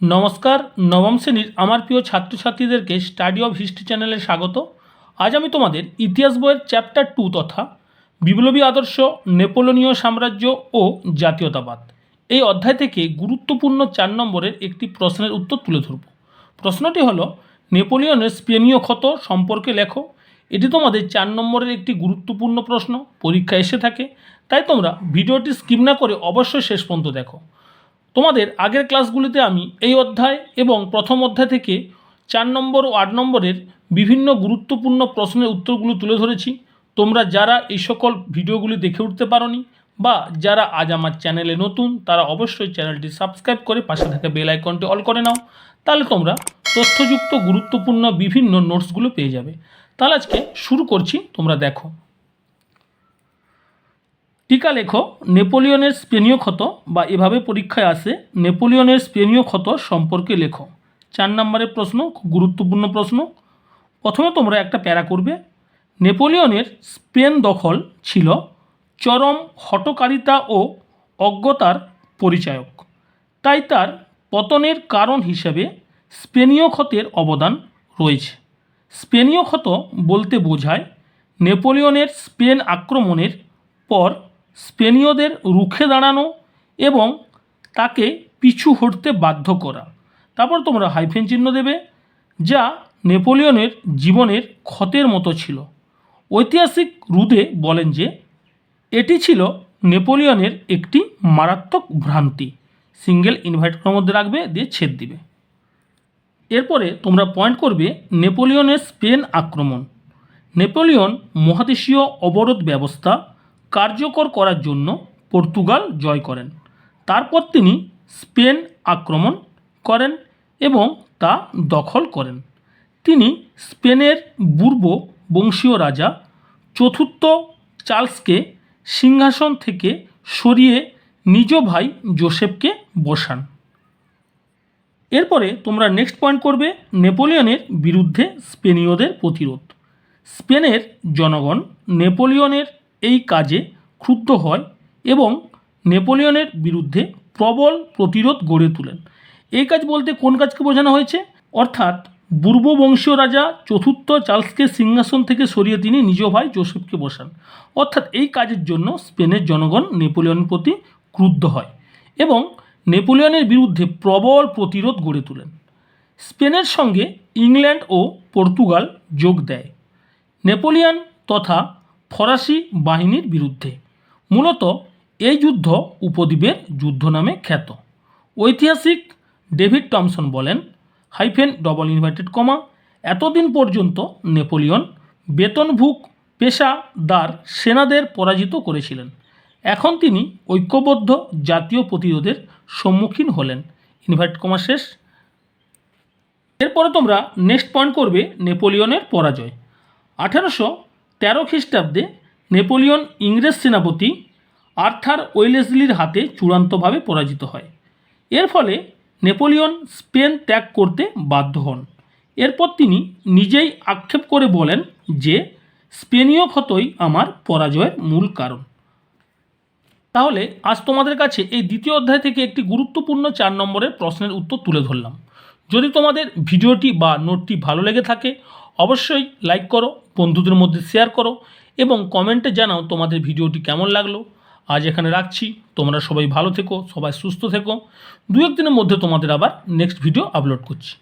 নমস্কার, নবম শ্রেণির আমার প্রিয় ছাত্রছাত্রীদেরকে স্টাডি অফ হিস্ট্রি চ্যানেলে স্বাগত। আজ আমি তোমাদের ইতিহাস বইয়ের চ্যাপ্টার টু তথা বিপ্লবী আদর্শ নেপোলনীয় সাম্রাজ্য ও জাতীয়তাবাদ। এই অধ্যায় থেকে গুরুত্বপূর্ণ চার নম্বরের একটি প্রশ্নের উত্তর তুলে ধরব। প্রশ্নটি হলো, নেপোলিয়নের স্পেনীয় ক্ষত সম্পর্কে লেখো। এটি তোমাদের চার নম্বরের একটি গুরুত্বপূর্ণ প্রশ্ন, পরীক্ষা এসে থাকে। তাই তোমরা ভিডিওটি স্কিপ না করে অবশ্যই শেষ পর্যন্ত দেখো। তোমাদের আগের ক্লাসগুলিতে আমি এই অধ্যায় এবং প্রথম অধ্যায় থেকে চার নম্বর ও আট নম্বরের বিভিন্ন গুরুত্বপূর্ণ প্রশ্নের উত্তরগুলো তুলে ধরেছি। তোমরা যারা এই সকল ভিডিওগুলি দেখে উঠতে পারোনি বা যারা আজ আমার চ্যানেলে নতুন, তারা অবশ্যই চ্যানেলটি সাবস্ক্রাইব করে পাশে থাকা বেল আইকনটি অল করে নাও। তাহলে তোমরা তথ্যযুক্ত, গুরুত্বপূর্ণ বিভিন্ন নোটসগুলো পেয়ে যাবে। তাহলে আজকে শুরু করছি, তোমরা দেখো। টিকা লেখো, নেপোলিয়নের স্পেনীয় ক্ষত বা এভাবে পরীক্ষায় আসে, নেপোলিয়নের স্পেনীয় ক্ষত সম্পর্কে লেখো। চার নম্বরের প্রশ্ন, খুব গুরুত্বপূর্ণ প্রশ্ন। প্রথমে তোমরা একটা প্যারা করবে। নেপোলিয়নের স্পেন দখল ছিল চরম হটকারিতা ও অজ্ঞতার পরিচায়ক। তাই তার পতনের কারণ হিসেবে স্পেনীয় ক্ষতের অবদান রয়েছে। স্পেনীয় ক্ষত বলতে বোঝায় নেপোলিয়নের স্পেন আক্রমণের পর স্পেনীয়দের রুখে দাঁড়ানো এবং তাকে পিছু হটতে বাধ্য করা। তারপর তোমরা হাইফেন চিহ্ন দেবে, যা নেপোলিয়নের জীবনের ক্ষতের মতো ছিল। ঐতিহাসিক রুদে বলেন যে, এটি ছিল নেপোলিয়নের একটি মারাত্মক ভ্রান্তি। সিঙ্গেল ইনভাইটের মধ্যে রাখবে, দিয়ে ছেদ দিবে। এরপরে তোমরা পয়েন্ট করবে নেপোলিয়নের স্পেন আক্রমণ। নেপোলিয়ন মহাদেশীয় অবরোধ ব্যবস্থা কার্যকর করার জন্য পর্তুগাল জয় করেন। তারপর তিনি স্পেন আক্রমণ করেন এবং তা দখল করেন। তিনি স্পেনের পূর্ব বংশীয় রাজা, চতুর্থ চার্লসকে সিংহাসন থেকে সরিয়ে নিজ ভাই জোসেফকে বসান। এরপরে তোমরা নেক্সট পয়েন্ট করবে নেপোলিয়নের বিরুদ্ধে স্পেনীয়দের প্রতিরোধ। স্পেনের জনগণ নেপোলিয়নের এই কাজে ক্ষুব্ধ হয় এবং নেপোলিয়নের বিরুদ্ধে প্রবল প্রতিরোধ গড়ে তোলেন। এই কাজ বলতে কোন কাজকে বোঝানো হয়েছে? অর্থাৎ পূর্ববংশীয় রাজা চতুর্থ চার্লসকে সিংহাসন থেকে সরিয়ে তিনি নিজ ভাই জোসেফকে বসান। অর্থাৎ এই কাজের জন্য স্পেনের জনগণ নেপোলিয়নের প্রতি ক্রুদ্ধ হয় এবং নেপোলিয়নের বিরুদ্ধে প্রবল প্রতিরোধ গড়ে তোলেন। স্পেনের সঙ্গে ইংল্যান্ড ও পর্তুগাল যোগ দেয়। নেপোলিয়ন তথা ফরাসি বাহিনীর বিরুদ্ধে। মূলত এই যুদ্ধ উপদ্বীপের যুদ্ধ নামে খ্যাত। ঐতিহাসিক ডেভিড টমসন বলেন, হাইফেন ডবল ইনভার্টেড কমা, এতদিন পর্যন্ত নেপোলিয়ন বেতনভুক পেশাদার সেনাদের পরাজিত করেছিলেন। এখন তিনি ঐক্যবদ্ধ জাতীয় প্রতিরোধের সম্মুখীন হলেন। ইনভার্ট কমা শেষ। এরপরে তোমরা নেক্সট পয়েন্ট করবে নেপোলিয়নের পরাজয়। আঠারোশো তেরো খ্রিস্টাব্দে নেপোলিয়ন ইংরেজ সেনাপতি আর্থার ওয়েলেসলির হাতে চূড়ান্তভাবে পরাজিত হয়। এর ফলে নেপোলিয়ন স্পেন ত্যাগ করতে বাধ্য হন। এরপর তিনি নিজেই আক্ষেপ করে বলেন যে, স্পেনীয় ক্ষতই আমার পরাজয়ের মূল কারণ। তাহলে আজ তোমাদের কাছে এই দ্বিতীয় অধ্যায় থেকে একটি গুরুত্বপূর্ণ চার নম্বরের প্রশ্নের উত্তর তুলে ধরলাম। যদি তোমাদের ভিডিওটি বা নোটটি ভালো লেগে থাকে, অবশ্যই লাইক করো, বন্ধুদের মধ্যে শেয়ার করো এবং কমেন্টে জানাও তোমাদের ভিডিওটি কেমন লাগল। আজ এখানে রাখছি। তোমরা সবাই ভালো থেকো, সবাই সুস্থ থেকো। দু একদিনের মধ্যে তোমাদের আবার নেক্সট ভিডিও আপলোড করছি।